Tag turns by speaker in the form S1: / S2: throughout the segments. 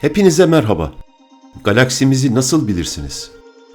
S1: Hepinize merhaba. Galaksimizi nasıl bilirsiniz?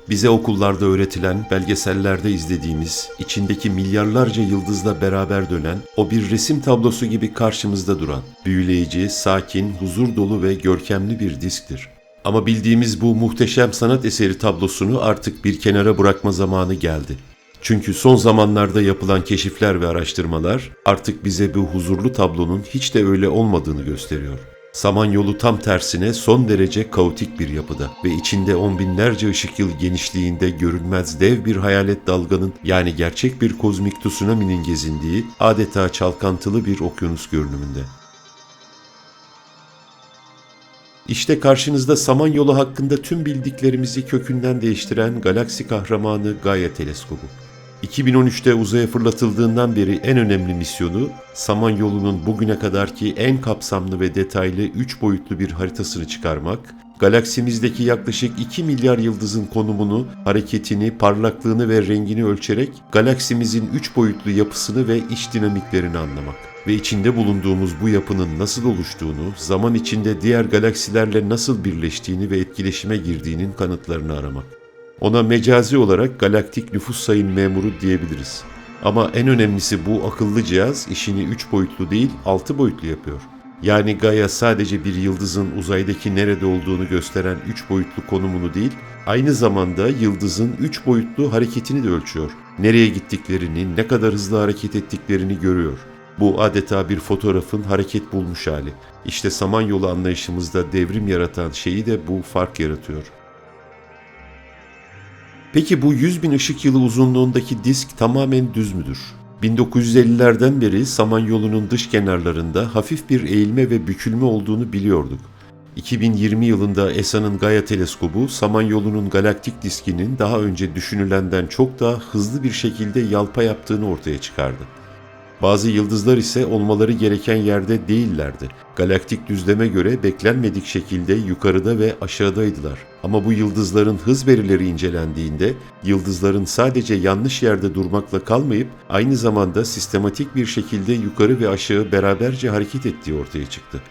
S1: Bize okullarda öğretilen, belgesellerde izlediğimiz, içindeki milyarlarca yıldızla beraber dönen, o bir resim tablosu gibi karşımızda duran, büyüleyici, sakin, huzur dolu ve görkemli bir disktir. Ama bildiğimiz bu muhteşem sanat eseri tablosunu artık bir kenara bırakma zamanı geldi. Çünkü son zamanlarda yapılan keşifler ve araştırmalar artık bize bu huzurlu tablonun hiç de öyle olmadığını gösteriyor. Samanyolu tam tersine son derece kaotik bir yapıda ve içinde on binlerce ışık yıl genişliğinde görünmez dev bir hayalet dalganın yani gerçek bir kozmik tsunami'nin gezindiği adeta çalkantılı bir okyanus görünümünde. İşte karşınızda Samanyolu hakkında tüm bildiklerimizi kökünden değiştiren galaksi kahramanı Gaia Teleskobu. 2013'te uzaya fırlatıldığından beri en önemli misyonu Samanyolu'nun bugüne kadarki en kapsamlı ve detaylı 3 boyutlu bir haritasını çıkarmak, galaksimizdeki yaklaşık 2 milyar yıldızın konumunu, hareketini, parlaklığını ve rengini ölçerek galaksimizin 3 boyutlu yapısını ve iç dinamiklerini anlamak ve içinde bulunduğumuz bu yapının nasıl oluştuğunu, zaman içinde diğer galaksilerle nasıl birleştiğini ve etkileşime girdiğinin kanıtlarını aramak. Ona mecazi olarak galaktik nüfus sayım memuru diyebiliriz. Ama en önemlisi bu akıllı cihaz işini 3 boyutlu değil 6 boyutlu yapıyor. Yani Gaia sadece bir yıldızın uzaydaki nerede olduğunu gösteren 3 boyutlu konumunu değil, aynı zamanda yıldızın 3 boyutlu hareketini de ölçüyor. Nereye gittiklerini, ne kadar hızlı hareket ettiklerini görüyor. Bu adeta bir fotoğrafın hareket bulmuş hali. İşte Samanyolu anlayışımızda devrim yaratan şeyi de bu fark yaratıyor. Peki bu 100 bin ışık yılı uzunluğundaki disk tamamen düz müdür? 1950'lerden beri Samanyolu'nun dış kenarlarında hafif bir eğilme ve bükülme olduğunu biliyorduk. 2020 yılında ESA'nın Gaia teleskobu Samanyolu'nun galaktik diskinin daha önce düşünülenden çok daha hızlı bir şekilde yalpa yaptığını ortaya çıkardı. Bazı yıldızlar ise olmaları gereken yerde değillerdi. Galaktik düzleme göre beklenmedik şekilde yukarıda ve aşağıdaydılar. Ama bu yıldızların hız verileri incelendiğinde yıldızların sadece yanlış yerde durmakla kalmayıp aynı zamanda sistematik bir şekilde yukarı ve aşağı beraberce hareket ettiği ortaya çıktı.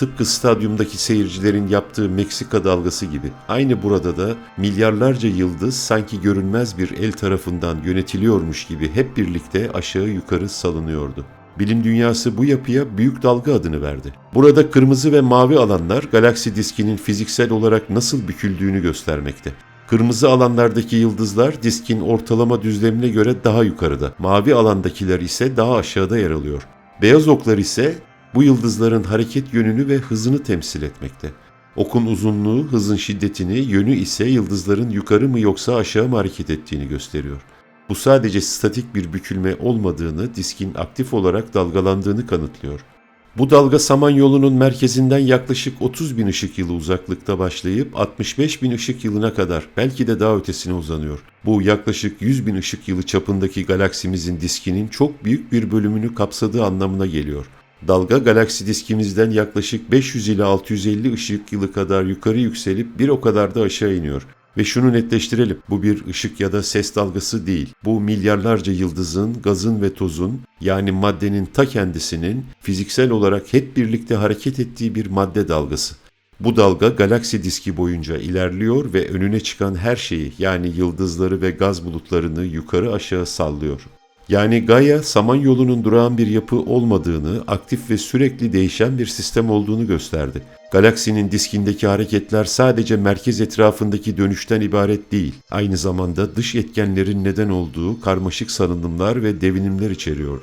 S1: Tıpkı stadyumdaki seyircilerin yaptığı Meksika dalgası gibi. Aynı burada da milyarlarca yıldız sanki görünmez bir el tarafından yönetiliyormuş gibi hep birlikte aşağı yukarı salınıyordu. Bilim dünyası bu yapıya büyük dalga adını verdi. Burada kırmızı ve mavi alanlar galaksi diskinin fiziksel olarak nasıl büküldüğünü göstermekte. Kırmızı alanlardaki yıldızlar diskin ortalama düzlemine göre daha yukarıda, mavi alandakiler ise daha aşağıda yer alıyor. Beyaz oklar ise bu yıldızların hareket yönünü ve hızını temsil etmekte. Okun uzunluğu, hızın şiddetini, yönü ise yıldızların yukarı mı yoksa aşağı mı hareket ettiğini gösteriyor. Bu sadece statik bir bükülme olmadığını, diskin aktif olarak dalgalandığını kanıtlıyor. Bu dalga Samanyolu'nun merkezinden yaklaşık 30 bin ışık yılı uzaklıkta başlayıp 65 bin ışık yılına kadar belki de daha ötesine uzanıyor. Bu yaklaşık 100 bin ışık yılı çapındaki galaksimizin diskinin çok büyük bir bölümünü kapsadığı anlamına geliyor. Dalga galaksi diskimizden yaklaşık 500 ila 650 ışık yılı kadar yukarı yükselip bir o kadar da aşağı iniyor. Ve şunu netleştirelim, bu bir ışık ya da ses dalgası değil. Bu milyarlarca yıldızın, gazın ve tozun yani maddenin ta kendisinin fiziksel olarak hep birlikte hareket ettiği bir madde dalgası. Bu dalga galaksi diski boyunca ilerliyor ve önüne çıkan her şeyi yani yıldızları ve gaz bulutlarını yukarı aşağı sallıyor. Yani Gaia, Samanyolu'nun durağan bir yapı olmadığını, aktif ve sürekli değişen bir sistem olduğunu gösterdi. Galaksinin diskindeki hareketler sadece merkez etrafındaki dönüşten ibaret değil, aynı zamanda dış etkenlerin neden olduğu karmaşık salınımlar ve devinimler içeriyor.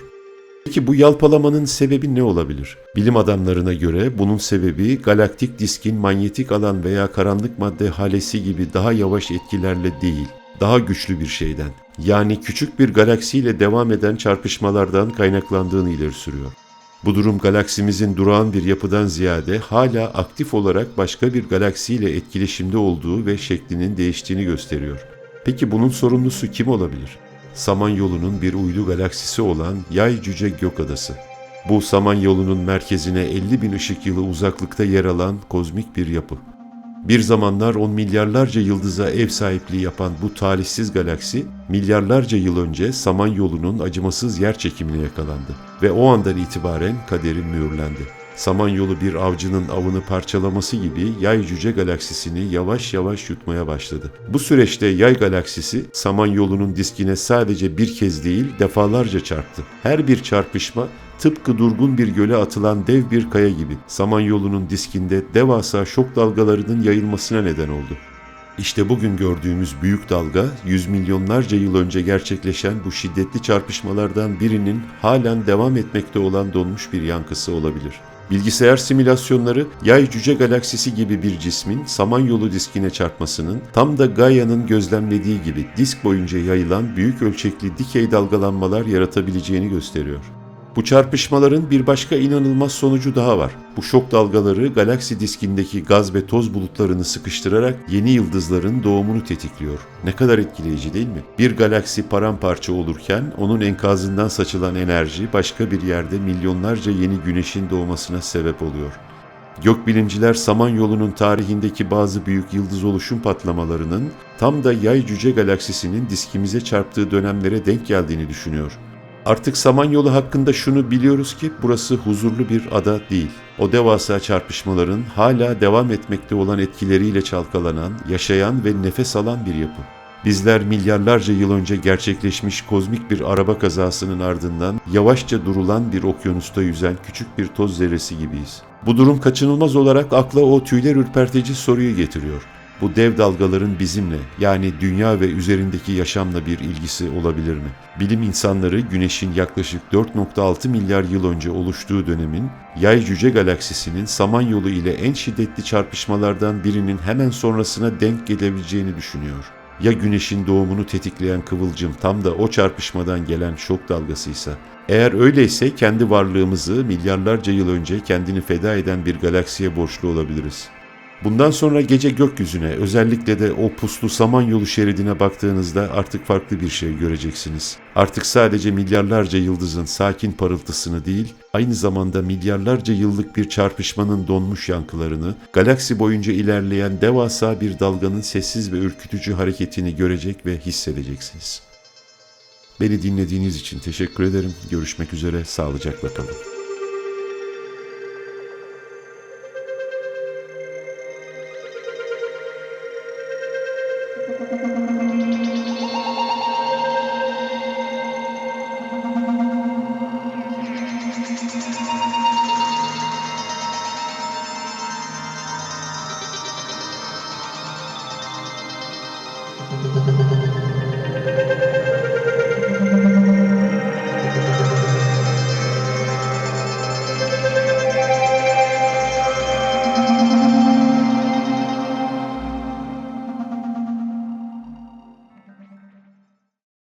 S1: Peki bu yalpalamanın sebebi ne olabilir? Bilim adamlarına göre bunun sebebi galaktik diskin manyetik alan veya karanlık madde halesi gibi daha yavaş etkilerle değil, daha güçlü bir şeyden, yani küçük bir galaksiyle devam eden çarpışmalardan kaynaklandığını ileri sürüyor. Bu durum galaksimizin durağan bir yapıdan ziyade hala aktif olarak başka bir galaksiyle etkileşimde olduğu ve şeklinin değiştiğini gösteriyor. Peki bunun sorumlusu kim olabilir? Samanyolu'nun bir uydu galaksisi olan Yay Cüce Gökadası. Bu Samanyolu'nun merkezine 50 bin ışık yılı uzaklıkta yer alan kozmik bir yapı. Bir zamanlar on milyarlarca yıldıza ev sahipliği yapan bu talihsiz galaksi, milyarlarca yıl önce Samanyolu'nun acımasız yer çekimine yakalandı ve o andan itibaren kaderi mühürlendi. Samanyolu bir avcının avını parçalaması gibi yay cüce galaksisini yavaş yavaş yutmaya başladı. Bu süreçte yay galaksisi Samanyolu'nun diskine sadece bir kez değil defalarca çarptı. Her bir çarpışma tıpkı durgun bir göle atılan dev bir kaya gibi Samanyolu'nun diskinde devasa şok dalgalarının yayılmasına neden oldu. İşte bugün gördüğümüz büyük dalga, yüz milyonlarca yıl önce gerçekleşen bu şiddetli çarpışmalardan birinin halen devam etmekte olan donmuş bir yankısı olabilir. Bilgisayar simülasyonları yay cüce galaksisi gibi bir cismin Samanyolu diskine çarpmasının tam da Gaia'nın gözlemlediği gibi disk boyunca yayılan büyük ölçekli dikey dalgalanmalar yaratabileceğini gösteriyor. Bu çarpışmaların bir başka inanılmaz sonucu daha var. Bu şok dalgaları galaksi diskindeki gaz ve toz bulutlarını sıkıştırarak yeni yıldızların doğumunu tetikliyor. Ne kadar etkileyici değil mi? Bir galaksi paramparça olurken onun enkazından saçılan enerji başka bir yerde milyonlarca yeni güneşin doğmasına sebep oluyor. Gökbilimciler Samanyolu'nun tarihindeki bazı büyük yıldız oluşum patlamalarının tam da Yay Cüce galaksisinin diskimize çarptığı dönemlere denk geldiğini düşünüyor. Artık Samanyolu hakkında şunu biliyoruz ki burası huzurlu bir ada değil. O devasa çarpışmaların hala devam etmekte olan etkileriyle çalkalanan, yaşayan ve nefes alan bir yapı. Bizler milyarlarca yıl önce gerçekleşmiş kozmik bir araba kazasının ardından yavaşça durulan bir okyanusta yüzen küçük bir toz zerresi gibiyiz. Bu durum kaçınılmaz olarak akla o tüyler ürpertici soruyu getiriyor. Bu dev dalgaların bizimle yani dünya ve üzerindeki yaşamla bir ilgisi olabilir mi? Bilim insanları Güneş'in yaklaşık 4.6 milyar yıl önce oluştuğu dönemin Yay Cüce galaksisinin Samanyolu ile en şiddetli çarpışmalardan birinin hemen sonrasına denk gelebileceğini düşünüyor. Ya Güneş'in doğumunu tetikleyen kıvılcım tam da o çarpışmadan gelen şok dalgasıysa? Eğer öyleyse kendi varlığımızı milyarlarca yıl önce kendini feda eden bir galaksiye borçlu olabiliriz. Bundan sonra gece gökyüzüne özellikle de o puslu samanyolu şeridine baktığınızda artık farklı bir şey göreceksiniz. Artık sadece milyarlarca yıldızın sakin parıltısını değil, aynı zamanda milyarlarca yıllık bir çarpışmanın donmuş yankılarını, galaksi boyunca ilerleyen devasa bir dalganın sessiz ve ürkütücü hareketini görecek ve hissedeceksiniz. Beni dinlediğiniz için teşekkür ederim. Görüşmek üzere, sağlıcakla kalın.